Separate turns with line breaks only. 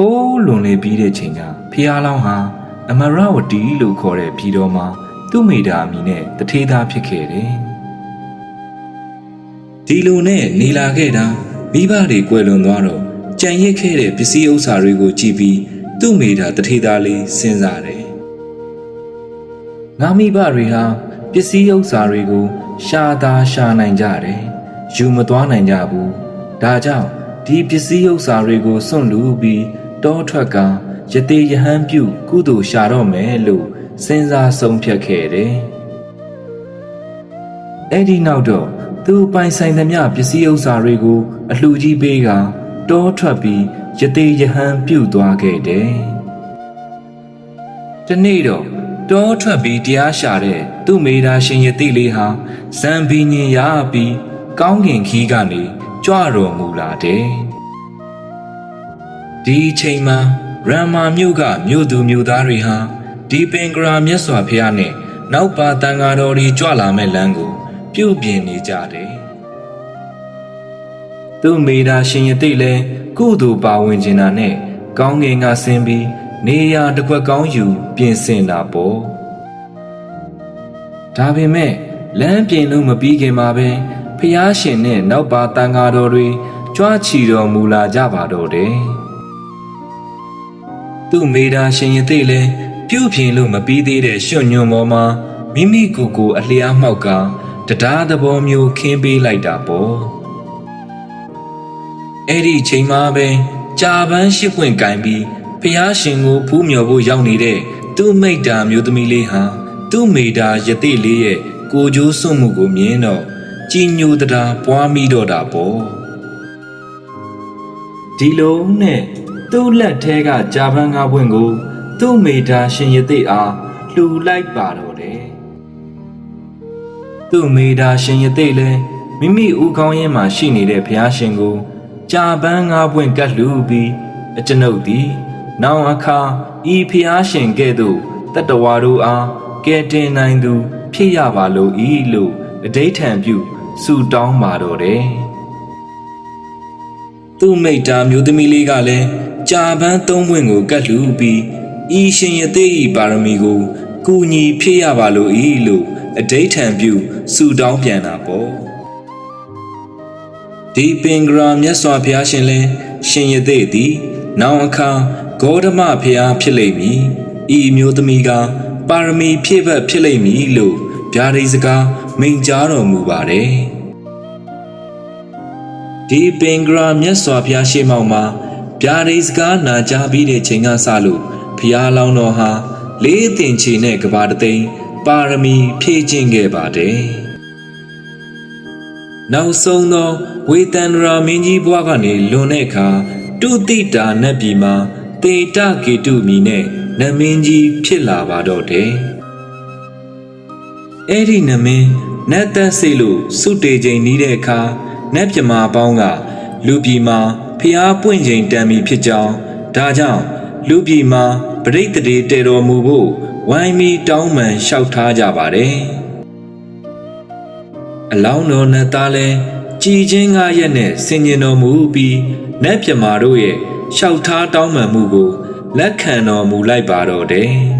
ဟိုးလွန်လေပြီးတဲ့ချိန်ကဖះလောင်းဟာအမရဝတီလို့ခေါ်တဲ့ပြည်တော်မှာသူ့မိသားအမိနဲ့တထေးသားဖြစ်ခဲ့တယ်ဒီလိုနဲ့နေလာခဲ့တာမိဘတွေကွယ်လွန်သွားတော့ကြံရစ်ခဲ့တဲ့ပစ္စည်းဥစ္စာတွေကိုကြည့်ပြီးသူ့မိသားတထေးသားလေးစဉ်းစားတယ်ငါမိဘတွေဟာပစ္စည်းဥစ္စာတွေကိုရှာသာရှာနိုင်ကြတယ်ယူမသွားနိုင်ကြဘူးဒါကြောင့်ဒီပစ္စည်းဥစ္စာတွေကိုစွန့်လူပြီး တောထွက်ကယတိယဟန်ပြု ကုသိုလ်ရှာတော့မယ်လို့စဉ်းစားဆုံးဖြတ်ခဲ့တယ်အဲ့ဒီနောက်တော့သူပိုင်ဆိုင်သမျှပစ္စည်းဥစ္စာတွေကိုအလှူကြီးပေးကတောထွက်ပြီးယတိယဟန်ပြုသွားခဲ့တယ်။ဒီနေ့တော့တောထွက်ပြီးတရားရှာတဲ့သူ့မိသားရှင်ယတိလေးဟာဇံပီညင်ရပြီးကောင်းကင်ခီးကနေကြွတော်မူလာတယ်။ ဒီအချိန်မှာရမ္မာမြို့ကမြို့သူမြို့သားတွေဟာဒီပင်ကရာမြတ်စွာဘုရားနဲ့နောက်ပါတန်ဃာတော်တွေကြွလာမဲ့လမ်းကို ပြုတ်ပြင်နေကြတယ်။သူ့မိသားရှင်ယတိလည်းကုသိုလ်ပါဝင်ခြင်းနာနဲ့ကောင်းကင်ကဆင်းပြီးနေရာတစ်ခွက်ကောင်းယူပြင်ဆင်တာပေါ့။ဒါပေမဲ့လမ်းပြင်လို့မပြီးခင်မှာပဲဖျားရှင်နဲ့နောက်ပါတန်ဃာတော်တွေကြွားချီတော်မူလာကြပါတော့တယ်။ သူ့မိသားရှင်ယတိလည်းပြုတ်ပြင်လို့မပြီးသေးတဲ့ရွှွညွန်ပေါ်မှာမိမိကိုယ်ကိုအလျားမှောက်ကတရားသဘောမျိုးခင်းပေးလိုက်တာပေါ့အဲ့ဒီအချိန်မှာပဲကြာပန်းရှိပွင့်ကင်ပြီးဖျားရှင်ကိုဖူးမြော်ဖို့ရောက်နေတဲ့သူ့မိတ္တာမျိုးသမီးလေးဟာသူ့မိတာယတိလေးရဲ့ကိုကြိုးစွန့်မှုကိုမြင်တော့ကြည်ညိုတရားပွားမိတော့တာပေါ့ဒီလိုနဲ့ သူ့လက်ထဲကကြာပန်းငါးပွင့်ကို သူ့မိတာရှင်ယတိအားလှူလိုက်ပါတော့တယ်သူ့မိသားရှင်ရသိလဲမိမိဦးခေါင်းရင်းမှာရှိနေတဲ့ဘုရားရှင်ကိုကြာပန်းငါးပွင့်ကတ်လူပြီးအကျွန်ုပ်သည် နောင်အခါဤဘုရားရှင်ကဲ့သို့တတ္တဝါတို့အားကဲတင်နိုင်သူ ဖြစ်ရပါလို့ဤလို့အဋိဌံပြုဆုတောင်းပါတော့တယ်သူ့မိတ္တာမျိုးသမီးလေးကလည်း ကြာပန်းသုံးပွင့်ကိုကတ်လူပြီးဤရှင်ရသိဤပါရမီကိုကူညီဖြစ်ရပါလို့ဤလို့အဋိဌံပြုဆုတောင်းပြန်တာပေါ့ဒီပင်ဂရာမြတ်စွာဘုရားရှင်လဲရှင်ရသေးသည်နောင်အခါဂေါတမဘုရားဖြစ်လိမ့်မည်ဤအမျိုးသမီးကပါရမီဖြည့်ဘက်ဖြစ်လိမ့်မည်လို့ဗျာဒိစကားမိန့်ကြားတော်မူပါတယ်ဒီပင်ဂရာမြတ်စွာဘုရားရှေ့မှောက်မှာ ဗျာဒိစကားနာကြားပြီးတဲ့ချိန်ကစလို့ဘုရားလောင်းတော်ဟာလေးတင်ချီနဲ့ကဘာတသိန်းပါရမီဖြည့်ခြင်းခဲ့ပါတယ်။နောက်ဆုံးသောဝေတန္တရာမင်းကြီးဘွားကနေလွန်တဲ့အခါတုတိတာနတ်ပြည်မှာတေတကေတုမီနဲ့နတ်မင်းကြီးဖြစ်လာပါတော့တယ်။အဲ့ဒီနတ်မင်းနတ်သက်စိတ်လို့စုတေချိန်နီးတဲ့အခါနတ်ပြမာပေါင်းကလူပြည်မှာ ဖျားပွင့်ချိန်တန်ပြီဖြစ်ကြောင်းဒါကြောင့်လူပြည်မှာပရိတ်တေတေတော်မူဖို့ဝိုင်းမီတောင်းပန်လျှောက်ထားကြပါတယ်။အလောင်းတော်နဲ့သားလဲကြည်ချင်းငါရက်နဲ့ဆင်ញင်တော်မူပြီးနတ်ပြမာတို့ရဲ့လျှောက်ထားတောင်းပန်မှုကိုလက်ခံတော်မူလိုက်ပါတော့တယ်။